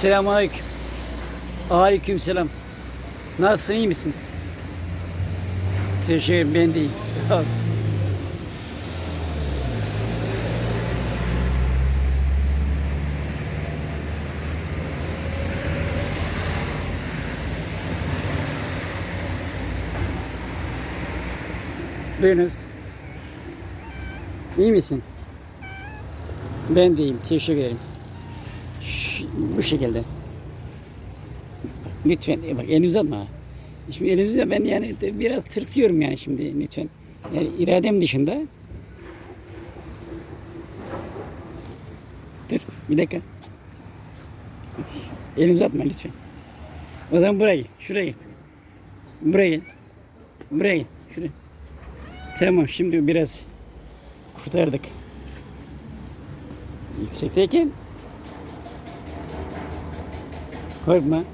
Selamünaleyküm. Aleyküm selam. Nasılsın iyi misin? Teşekkür ben de iyiyim. Sağ olsun. Buyurunuz. İyi misin? Ben de iyiyim. Teşekkür ederim. Bu şekilde. Lütfen e, bak elini uzatma. Şimdi elini uzatma ben yani biraz tırsıyorum yani şimdi lütfen. Yani iradem dışında. Dur bir dakika. Elini uzatma lütfen. O zaman buraya gel. Şuraya gel. Buraya gel. Buraya gel. Şuraya. Tamam şimdi biraz kurtardık. Yüksekteyken korkma.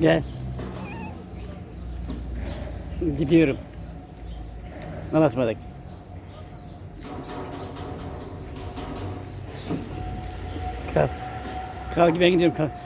Gel. Gidiyorum. Anasmadık. Kalk. Kalk ben gidiyorum kalk.